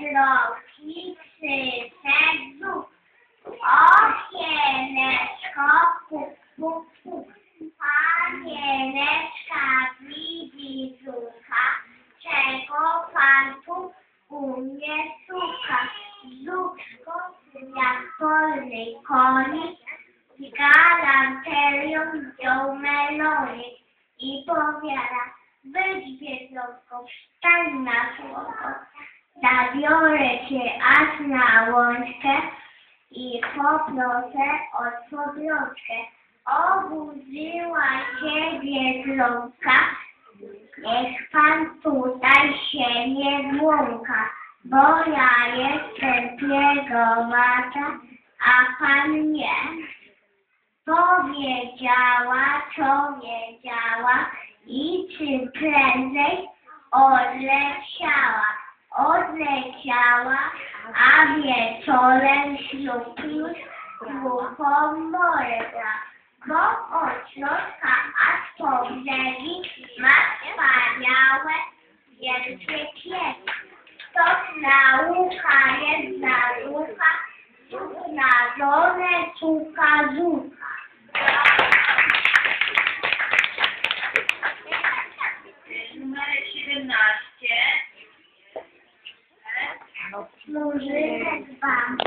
drogi przyszedł. Okieneczko, puk, puk, puk. Panieneczka widzi zucha, czego pan tu u mnie szuka. Zuchko jak polny konik, z galanterią wziął melonik i powiada, weź biedronko, wstań na słowo, zabiorę cię aż na łączkę i poproszę o podrączkę. Obudziła się biedronka, niech pan tutaj się nie błąka, bo ja jestem piegowata, a pan nie. Powiedziała, co wiedziała i czym prędzej odleciała odleciała, a wieczorem ślubił głuchą morza, bo od środka aż po brzegi ma wspaniałe wielkie pieki. To nauka jest nauka, na żonę cuka zuka. Numer 17. Muzyka 2.